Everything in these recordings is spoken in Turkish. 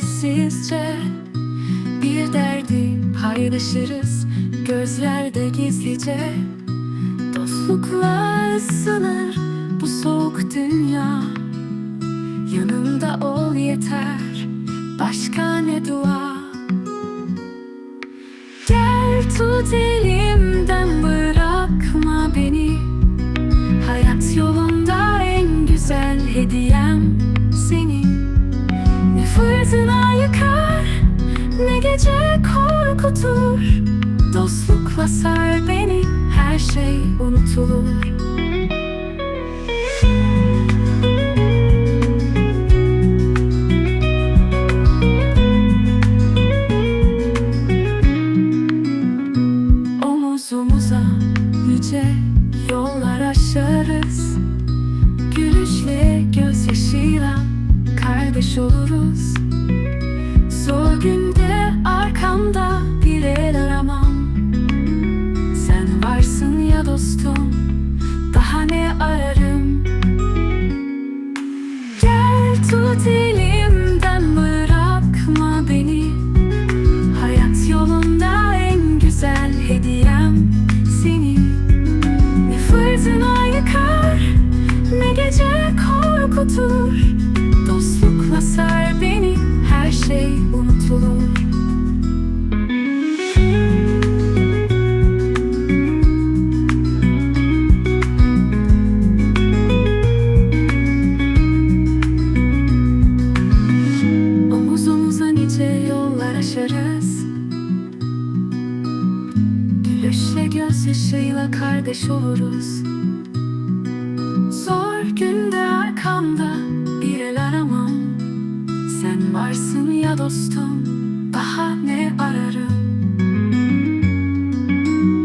sessizce Bir derdi paylaşırız gözlerde gizlice. Dostlukla ısınır bu soğuk dünya. Yanımda ol yeter başka ne dua? Gel tut gece korkutur. Dostlukla sar beni her şey unutulur. Omuz omuza yüce yollar aşarız. Gülüşle gözyaşıyla kardeş oluruz gece korkutur. Dostlukla sar beni her şey unutulur. Aşarız. Gülüşle gözyaşıyla kardeş oluruz. Zor arkamda bir el aramam. Sen varsın ya dostum daha ne ararım?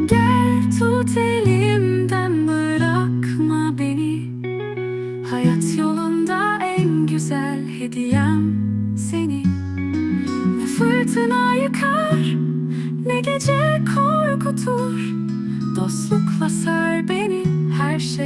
Gel tut elimden bırakma beni. Hayat yolunda en güzel hediyem senin Ne fırtına yıkar ne gece korkutur. Dostlukla sar beni her şey